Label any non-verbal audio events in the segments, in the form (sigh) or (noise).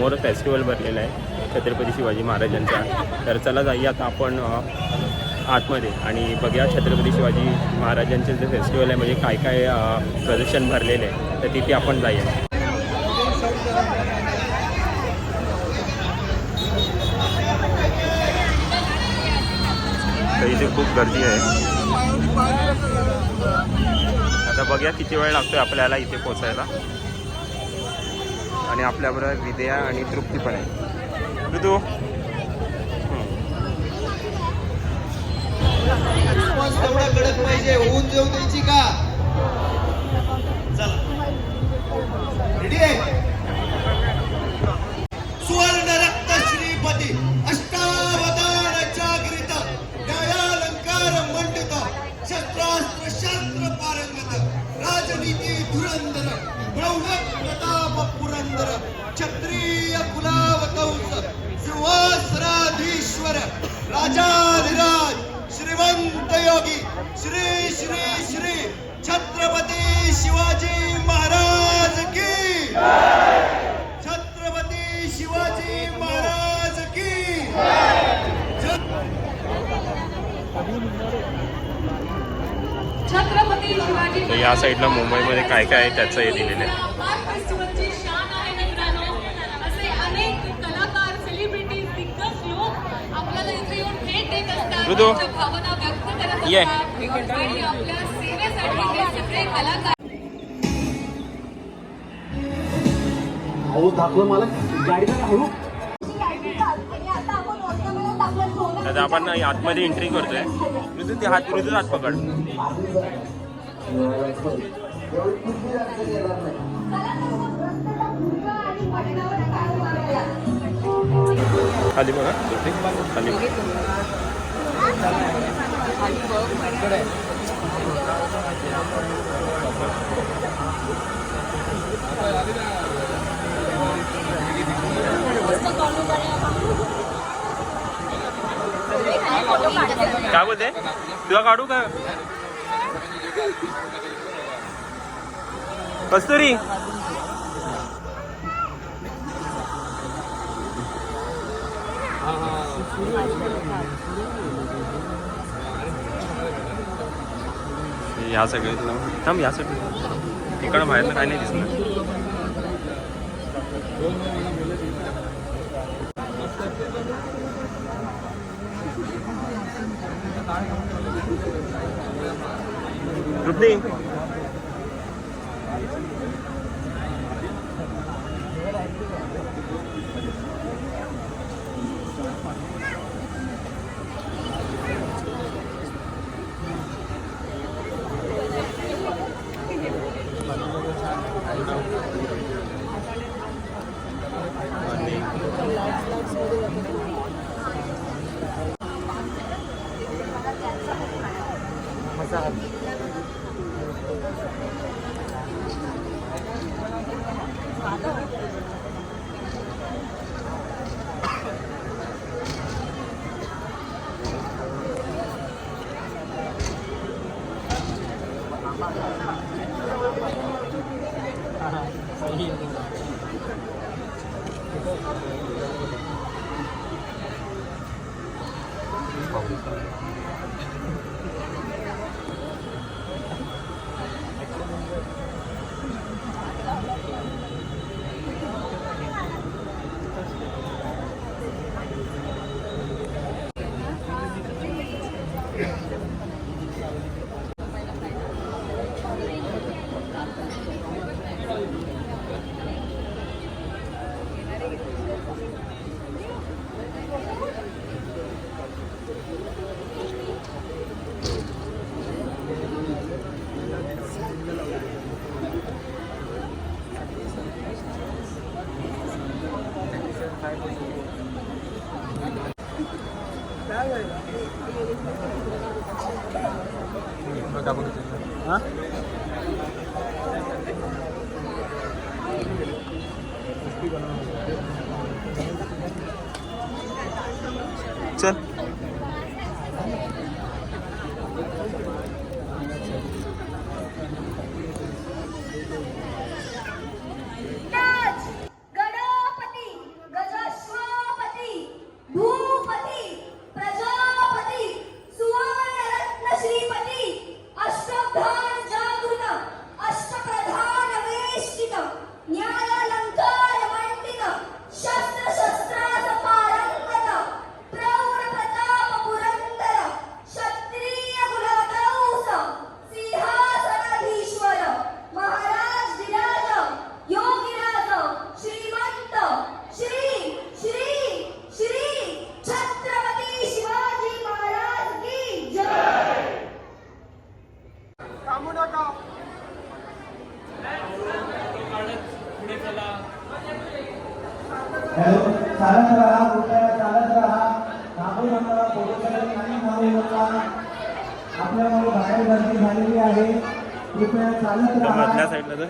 समोर फेस्टिवल भरलेला आहे. छत्रपती शिवाजी महाराजांचा. तर चला जाऊया आता आपण आतमध्ये. आणि बघूया छत्रपती शिवाजी महाराजांचे जे फेस्टिवल आहे म्हणजे काय काय प्रदर्शन भरलेले आहे तर तिथे आपण जाऊया. तर इथे खूप गर्दी आहे. आता बघूया किती वेळ लागतोय आपल्याला इथे पोचायला आणि आपल्याबरोबर विद्या आणि तृप्ती पण आहे. ऋतू? हम्म. रिस्पॉन्स तेवढा कडक पाहिजे होऊन देऊ द्यायची का? चला. रेडी आहे? शास्त्र पारंगत राजनीती धुरंदर ब्रह्म प्रताप पुरंदर क्षत्रिय कुलावतंस सिंहासनाधीश्वर राजाधिराज श्रीमंत योगी श्री श्री श्री छत्रपती शिवाजी महाराज की छत्रपती शिवाजी महाराज की छत्रपती तर या साईडला मुंबईमध्ये काय काय आहे त्याचं हे दिलेलं आहे. पार्क फेस्टिवलची शान आहे मित्रांनो. असे अनेक कलाकार सेलिब्रिटीज दिग्गज लोक आपल्याला इथे येऊन भेट देत असतात. ऋतू. त्यांच्या भावना व्यक्त करत ये. असतात. आणि आपल्या सेवेसाठी सगळे कलाकार. अहो दाखव मला. गाडीला हळू आता आपण आतमध्ये एंट्री करतोय ते हात हात पकड खाली बघा. खाली. काय बोलते? तुला काढू का? कस्तुरी. या सगळे थांब या सगळे इकडं बाहेरनं काय नाही दिसणार. rút đi Thank you. 음 악. आपल्यामुळे बाहेर गर्दी झालेली आहे. कृपया चालत राहा. मधल्या साईडला तर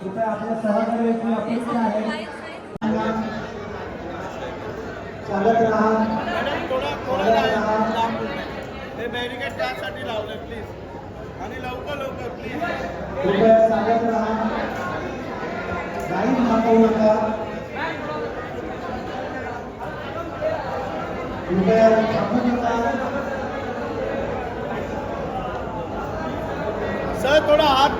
कृपया आपल्या सहकार्याची अपेक्षा आहे चालत राहा चालत राहा. बॅरिकेड त्यासाठी लावले प्लीज आणि लवकर लवकर प्लीज कृपया चालत राहा. गाडी थांबवू नका कृपया थांबू नका थोडा हात.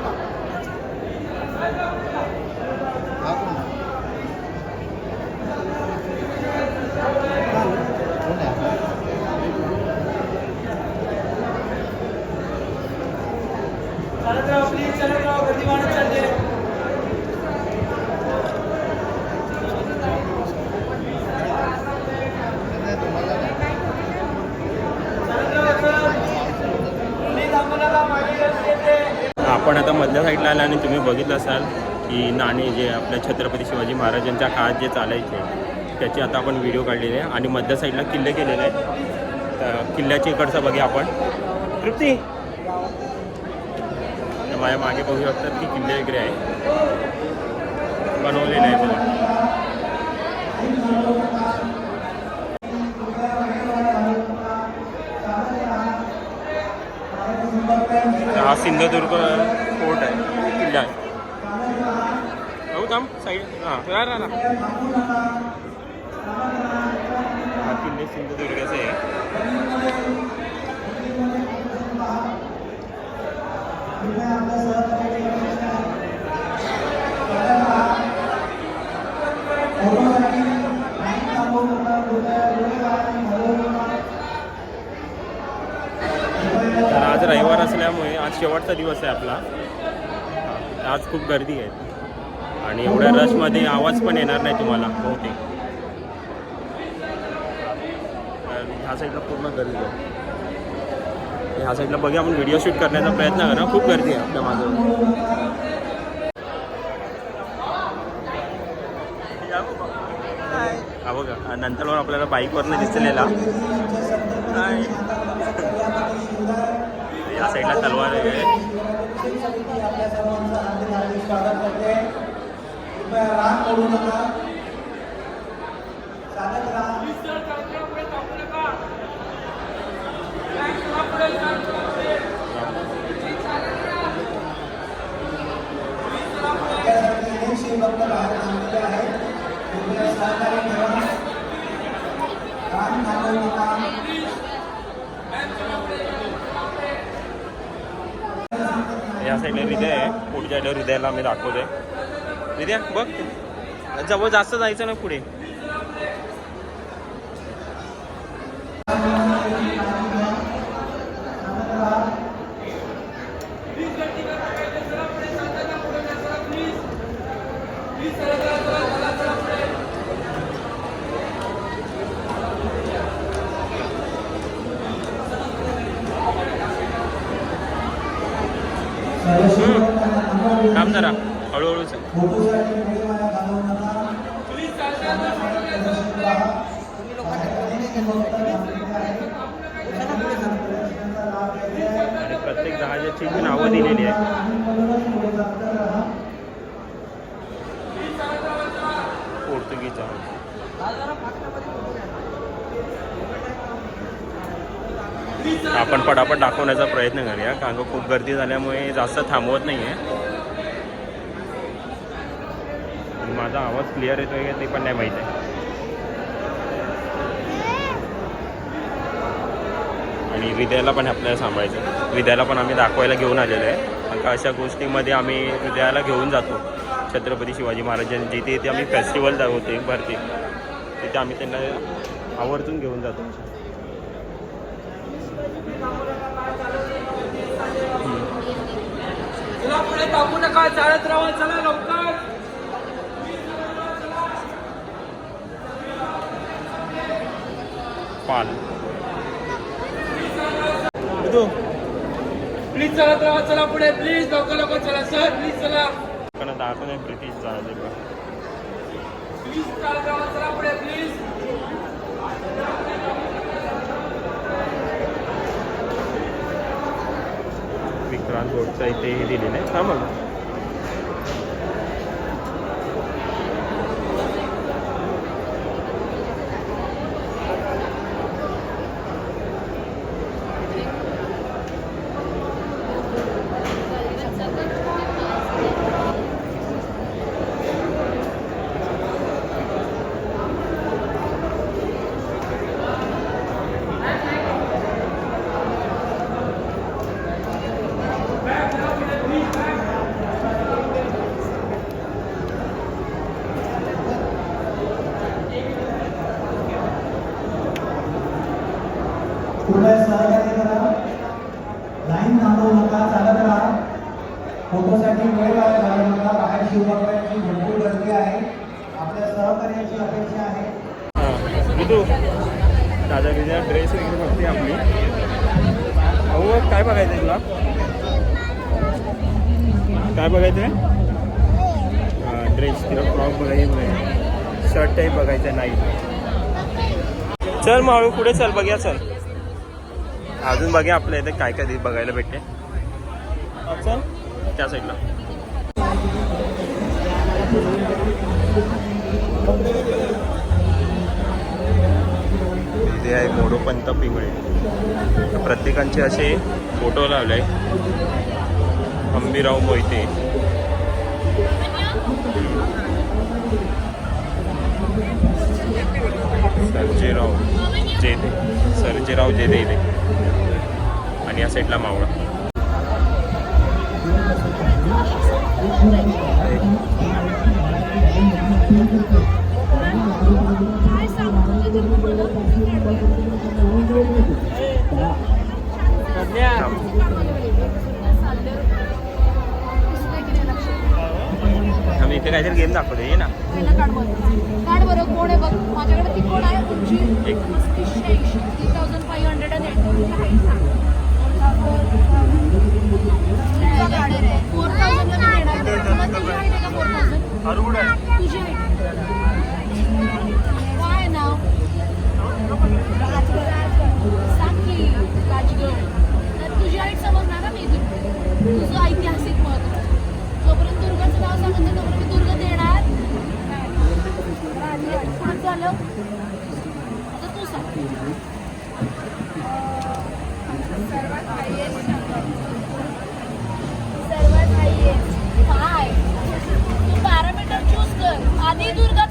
आपण आता मधल्या साईडला आला आणि तुम्ही बघितलं असाल की नाणे जे आपल्या छत्रपती शिवाजी महाराजांच्या काळात जे चालायचे त्याचे आता आपण व्हिडिओ काढलेले आहे. आणि मध्य साईडला किल्ले केलेले आहेत. तर किल्ल्याच्या इकडचा बघूया आपण. तृप्ती! माझ्या मागे बघू शकतात की किल्ले वगैरे आहे बनवलेले आहे बघा हा सिंधुदुर्ग फोर्ट आहे किल्ला आहे हो थांब साईड हां राहा राहा राहा. हा किल्ले सिंधुदुर्गाचे आहे. तर आज रविवार असल्यामुळे आज शेवटचा दिवस आहे आपला. आज खूप गर्दी आहे. आणि एवढ्या रशमध्ये आवाज पण येणार नाही तुम्हाला. बहुतेक ह्या साईडला पूर्ण गर्दी आहे. ह्या साईडला बघूया आपण व्हिडिओ शूट करण्याचा प्रयत्न करा. खूप गर्दी आहे आपल्या माझं हा बघा हा नंतर मग आपल्याला बाईकवरनं दिसलेला. या साईडला तलवार आहे. कृपया राग करू नका. चालत राहा. त्यासाठी अनेक शिवभक्त बाहेर थांबलेले आहेत. कृपया सहकार्य ठेवा राग थांबवू नका या साईडला हृदय आहे. पुढच्या हृदयाला आम्ही दाखवतोय. दिद्या बघ. जवळ जास्त जायचं ना पुढे सर्व शिवभक्तांना थांबवा. थांब जरा हळूहळू चल. फोटोसाठी वेळ वाया घालवू नका. अनेक शिवभक्त थांबलेले आहेत. प्रदर्शनाचा लाभ घ्यायचा आहे. आणि प्रत्येक जहाजाची जी नावं दिलेली आहेत आणि म्हणूनच पुढे जात राहा. पुढचा पोर्तुगीज आपण पटापट दाखवण्याचा प्रयत्न करूया. कारण का खूप गर्दी झाल्यामुळे जास्त थांबवत नाही आहे माझा आवाज क्लिअर येतो आहे ते पण नाही माहीत आहे. आणि विद्याला पण आपल्याला सांभाळायचं विद्याला पण आम्ही दाखवायला घेऊन आलेलो आहे. कारण का अशा गोष्टीमध्ये आम्ही विद्याला घेऊन जातो. छत्रपती शिवाजी महाराजांची जिथे इथे आम्ही फेस्टिवल होते भरते तिथे आम्ही त्यांना आवर्जून घेऊन जातो. चला पुढे टाकू नका चालत राहा चला लवकर. पाल. प्लीज चालत राहा चला पुढे. प्लीज लवकर लवकर चला. सर प्लीज चला. कारण दाखवणे ब्रिटिश झाले प्लीज चालत राहा चला पुढे. प्लीज ट्रान्सपोर्टचा इथे हे दिलेलं आहे. थांबा पुढे कृपया सहकार्य करा. लाईन थांबवू नका चालत राहा. फोटोसाठी वेळ वाया घालवू नका. बाहेर शिवभक्तांची भरपूर गर्दी आहे. आपल्या सहकार्याची अपेक्षा आहे. दादा तिच्या ड्रेस वगैरे बघते आपली. अहो काय बघायचं तुला? काय बघायचं आहे ड्रेस किंवा फ्रॉक बघायचं नाही शर्ट टाईप बघायचं नाही चल मग हळू पुढे चल बघ्या चल. अजून बघूया आपल्या इथे काय काय बघायला भेटते. चल त्या साईडला इथे आहे मोडोपंत पिंगळे. प्रत्येकांचे असे फोटो लावले अंबीराव मोहिते. सर्जेराव जेते सर्जेराव जेते इथे. आणि या साईडला मावळा. आम्ही इथे काहीतरी गेम दाखवतो ये ना. कार्ड बरं कोण आहे बघ? माझ्याकडे ती कोण आहे? तुमची एक. पस्तीसशे ऐंशी three thousand five hundred and four thousand तुझी height आहे. का फोर थाउजंड तुझी height. काय नाव? राजगड. तर तुझी हाईट समजणार ना मी तुझं ऐतिहासिक महत्त्व. सर्वात हायेस्ट काय तू पॅरामीटर चूज कर. आधी दुर्गा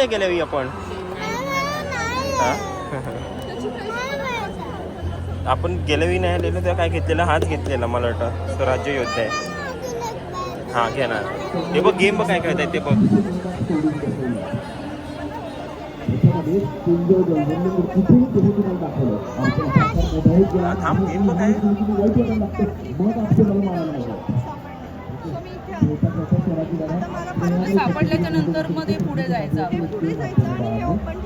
घेतलेले गेल्या आपण? (laughs) आपण गेल्या वेळी नाही आलेलो तेव्हा काय घेतलेला? हाच घेतलेला मला वाटतं. स्वराज्य योद्धा आहे. हा घेणार हे बघ गेम बघ काय खेळतायत ते बघ. थांब, game बघ. सापडल्याच्या नंतर ते पुढे जायचं आपण. पुढे जायचं आणि हे ओपन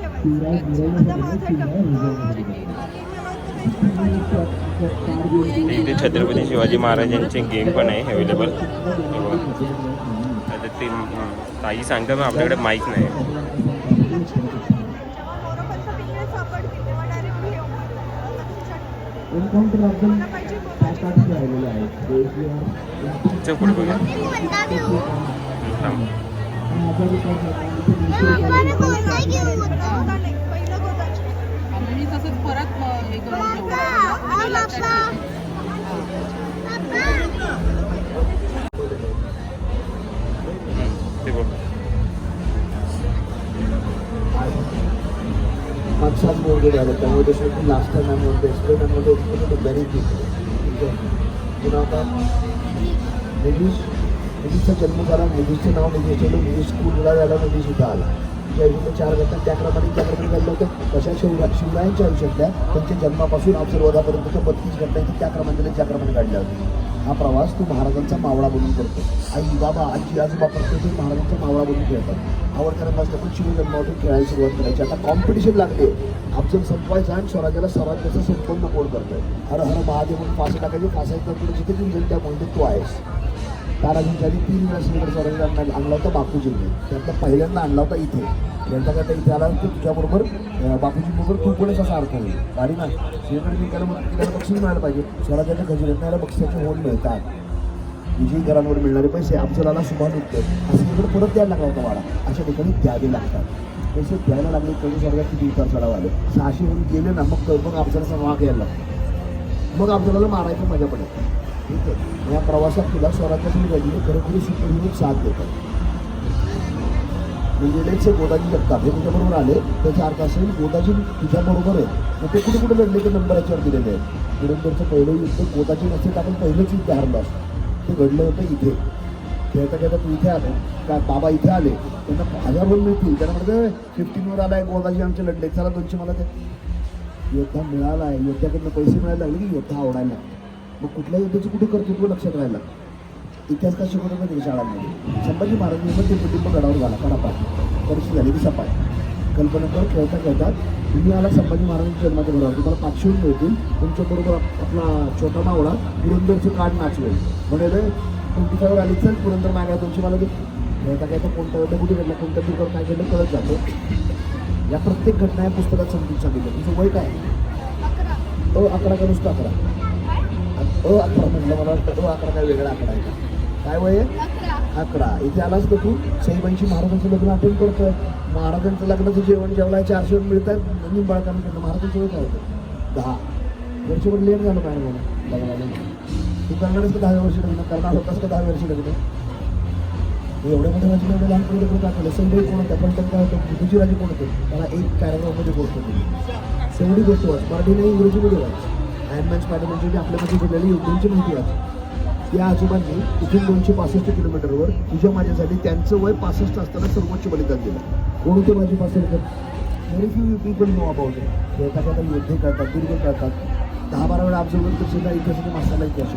इथे छत्रपती शिवाजी महाराजांचे गेम पण आहे अवेलेबल आता ते ताई सांगतात आपल्याकडे माहीत नाही. आठ राहिलेले आहेत पुढे तसंच झाले त्यामुळे शेवटी लास्ट टाइम आम्ही म्हणतो आम्ही एक्सपेरिमेंट बॅरिंग आता जन्म झाला निधीशचं नाव निधीश ठेवलं स्कूलला झाला निधीश इथं आला ज्या इथे चार घटना त्याप्रमाणे त्याप्रमाणे घडलं होतं कशा शिवरा शिवरायांच्या आयुष्यातल्या त्यांच्या जन्मापासून अफजलवादापर्यंतच्या बत्तीस घटना त्या क्रमांकाने दिल्या ज्या क्रमाने काढल्या होत्या हा प्रवास तू महाराजांचा मावळा बनून करतो. आई बाबा आजी आजोबा प्रत्येक महाराजांचा मावळा बनून खेळतात. आवड करत नसतं पण शिवजन्मावरून खेळायला सुरुवात करायची. आता कॉम्पिटिशन लागते. अफजल संपवायचा आणि स्वराज्याला स्वराज्याचं संपन्न कोण करतोय. हर हर महादेव म्हणून फाशी टाकायचे. फासायचं तुला जिथे जिंकेल त्या म्हणतो तू आहेस? तारा आधी तीन वेळा सिलेंडर स्वराज्याला आणला आणला होता बापूजींनी. त्यातला पहिल्यांदा आणला होता इथे. खेळता काय इथे आला तर तुझ्याबरोबर बापूजी बरोबर तू पण असा अर्थ होईल. गाडी ना श्रीगड जिंकायला मग तिला बक्षीस मिळायला पाहिजे. स्वराज्याच्या खजिन्यात बक्षिसाचे होऊन मिळतात. विजयी घरांवर मिळणारे पैसे अफजलाला शुभा नृत्य असं तिकडे परत द्यायला लागला होता वाडा. अशा ठिकाणी द्यावे लागतात. पैसे द्यायला लागले तरी स्वर्गात किती उतार चढाव आले. सहाशे होऊन गेले ना मग मग अफजलाचा वाघ यायला मग अफजलाला मारायची मजा पडत ठीक आहे. या प्रवासात तुला स्वराज्याची घडली खरोखरी सुपरहिरो साथ देतात. म्हणजे गोदाजी जगताप हे तुझ्याबरोबर आले त्याचा अर्थ असेल गोदाजी तुझ्याबरोबर आहे मग ते कुठे कुठे लढले ते नंबर याच्यावर दिलेले आहेत. पुरंदरचं पहिलं युद्ध गोदाजी नसते तर आपण पहिलंच युद्ध हरलो असतो. ते घडलं होतं इथे. खेळता खेळता तू इथे आलो. का बाबा इथे आले? त्यांना हजारवर मिळतील. त्यांना म्हणजे फिफ्टीनवर आलाय गोदाजी आमचे लढले. चला दोनशे मला ते योद्धा मिळाला आहे योद्ध्याकडनं पैसे मिळायला लागले की योद्धा आवडायला लागला. मग कुठल्या योद्ध्याची कुठे कर्तृत्व लक्षात राहिलं इतिहास का शिकवलं माहिती शाळांमध्ये संभाजी महाराजांनी ते कुटुंब गडावर झाला कडापाट परीक्षा झाली की सपाट कल्पनाकर खेळता खेळता. तुम्ही आला संभाजी महाराजांच्या जन्माच्या घरावर तुम्हाला पाचशे मिळतील. तुमच्याबरोबर आपला छोटा मावळा पुरंदरचं काढ नाचवेल. म्हणजे तुमची सगळं आली चल पुरंदर मागा तुमची मला ते खेळता खेळता कोणता युद्ध कुठे घडला कोणत्या दुर्गावर काय केलं कळत जातं. या प्रत्येक घटना या पुस्तकात समजून सांगितलं. तुमचं वय काय? अ अकरा का नुसतं अकरा? अ अकरा म्हटलं मला वाटतं. अ अकरा काय वेगळा आकडा आहे का? काय वय अकरा. इथे आलास तर तू? साईबाईंशी महाराजांचं लग्न आपण करतोय. महाराजांचं लग्नाचं जेवण जेवलाय चारशे मिळत आहेत निंबाळकानं केलं महाराजांचं वय काय होतं. दहा. वर्षभर लेट झालं काय मला लग्नाला. तू करणारच का दहा वर्ष लग्न? करणार होतास का दहा वर्ष लग्न? एवढे मोठ्या राजी एवढ्या लहानपणी लग्न दाखवलं सैबाई कोण होत्या पण काय होतं. बुद्धीची कोण होते? मला एक पॅराग्राफमध्ये गोष्ट होती तेवढी गोष्ट वाच. मराठी नाही इंग्रजीमध्ये वाच. आयनमॅन स्पायडरमॅनची म्हणजे आपल्यामध्ये घडलेली युद्धांची माहिती वाच. या आजोबांनी इथून दोनशे पासष्ट किलोमीटरवर तुझ्या माझ्यासाठी त्यांचं वय पासष्ट असताना सर्वोच्च बलिदान दिलं. कोण होते माझी पासष्ट? Very few people know about it खेळता खेळता योद्धे करतात दुर्ग करतात. दहा बारा वेळा ऑब्झर्व तर सुद्धा इतिहासाची माणसाला इतिहास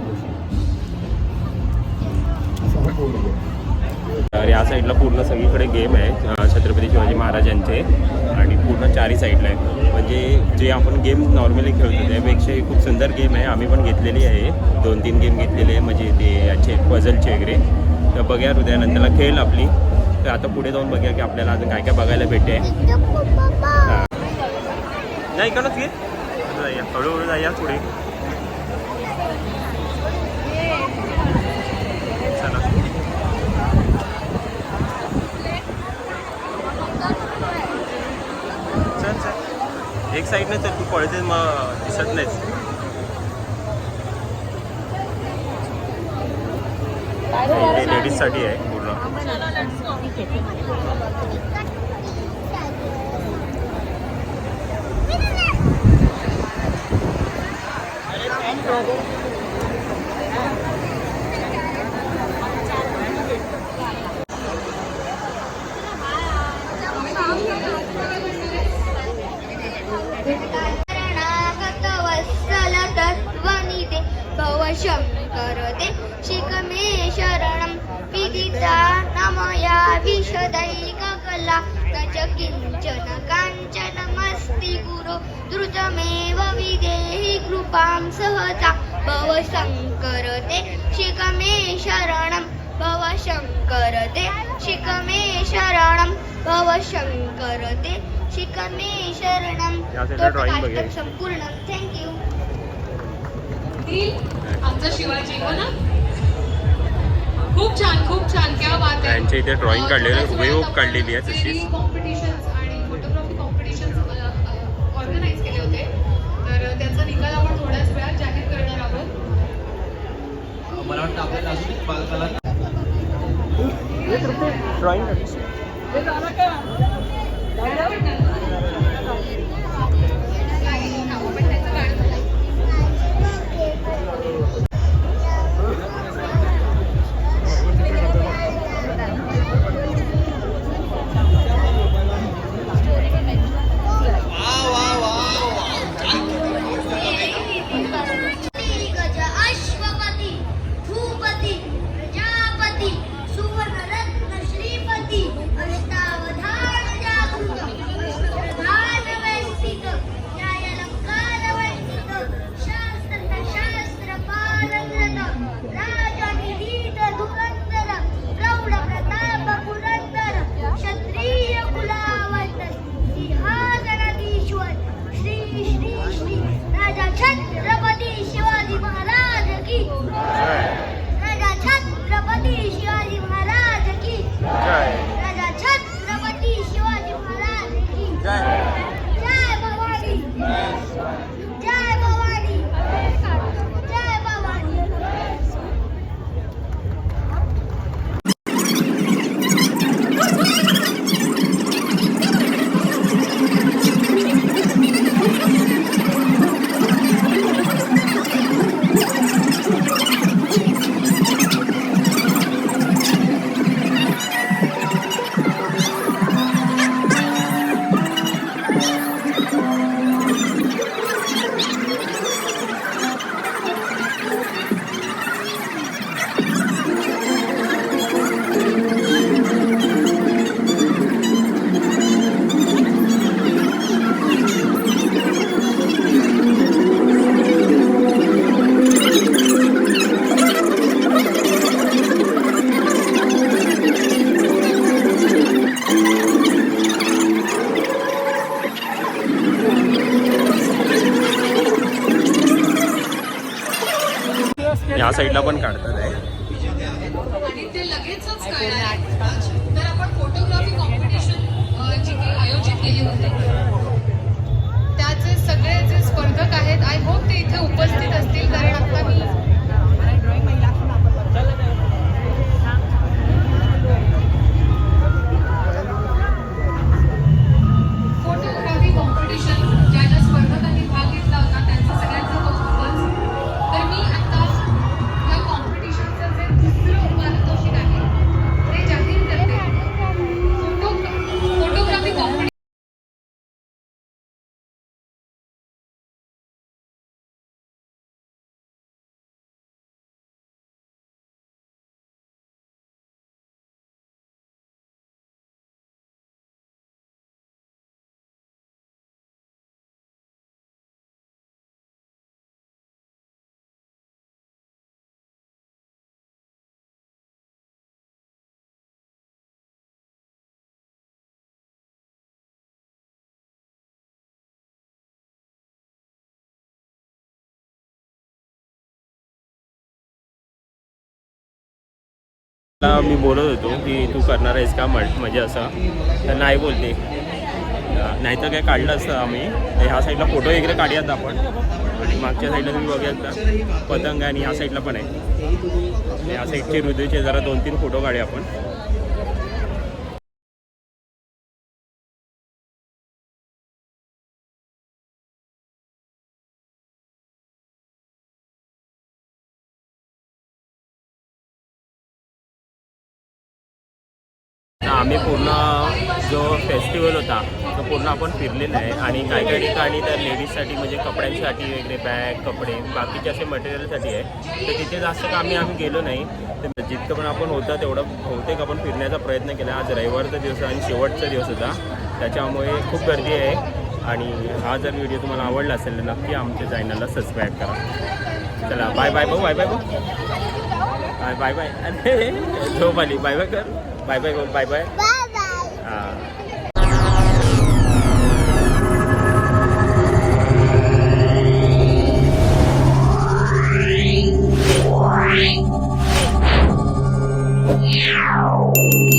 असं हा बोर्ड तर या साईडला पूर्ण सगळीकडे गेम आहे छत्रपती शिवाजी महाराजांचे आणि पूर्ण चारही साईडला आहे म्हणजे जे आपण गेम नॉर्मली खेळतो त्यापेक्षा ही खूप सुंदर गेम आहे. आम्ही पण घेतलेली आहे. दोन तीन गेम घेतलेले आहे म्हणजे ते याचे पझलचे वगैरे. तर बघूया हृदयानंतरला खेळ आपली. तर आता पुढे जाऊन बघूया की आपल्याला अजून काय काय बघायला भेटते. नाही इकडंच घे. हळूहळू जाऊया पुढे चला चल चल एक साईडने आहे तू पळते मग दिसत नाहीस. लेडीजसाठी आहे पूर्ण. शङ्कर ते शिखमे शरणं विदिता नमया विशदैककला न च किञ्चन काञ्चनमस्ति गुरो द्रुतमेव विदेहि कृपां सहजा भव शङ्कर ते शिखमे शरणं भव शङ्कर ते शिखमे शरणं भव शङ्कर ते शिखमे शरणं. संपूर्ण. थँक्यू आमचा शिवाजी हो ना? खूप छान खूप छान. क्या बात आहे. त्यांच्या इथे drawing काढलेली हुबेहूब काढलेली आहे तशीच. कॉम्पिटिशन्स आणि फोटोग्राफी कॉम्पिटिशन्स ऑर्गनाईज केले होते. तर त्याचा निकाल आपण थोड्याच वेळात जाहीर करणार आहोत. मला वाटतं आपल्याला अजून एक बालकला ड्रॉइंग साईडला पण काढतात आहे. ते लगेचच तर आपण फोटोग्राफी कॉम्पिटिशन आयोजित केली होती त्याचे सगळे जे स्पर्धक आहेत आय होप ते इथे उपस्थित असतील कारण आता मी मला मी बोलत होतो की तू करणार आहेस का म्हण म्हणजे असं. तर नाही बोलते नाहीतर काय काढलं असतं आम्ही. ह्या साईडला फोटो वगैरे काढूयात आपण. आणि मागच्या साईडला तुम्ही बघूयात का? पतंग आहे आणि ह्या साईडला पण आहे. ह्या साईडचे हृदयचे जरा दोन तीन फोटो काढूया आपण. आम्ही पूर्ण जो फेस्टिवल होता तो पूर्ण आपण फिरलेला आहे. आणि काही काही ठिकाणी तर लेडीजसाठी म्हणजे कपड्यांसाठी वगैरे बॅग कपडे बाकीचे असे मटेरियलसाठी आहे. तर तिथे जास्त कामी आम्ही गेलो नाही. तर जितकं पण आपण होतं तेवढं बहुतेक आपण फिरण्याचा प्रयत्न केला. आज रविवारचा दिवस आणि शेवटचा दिवस होता. त्याच्यामुळे खूप गर्दी आहे. आणि हा जर व्हिडिओ तुम्हाला आवडला असेल तर नक्की आमच्या चॅनलला सबस्क्राईब करा. चला बाय बाय भाऊ बाय बाय भाऊ. बाय बाय बाय अरे झोप आली. बाय बाय कर. बाय बाय बोल बाय बाय हां Yeah.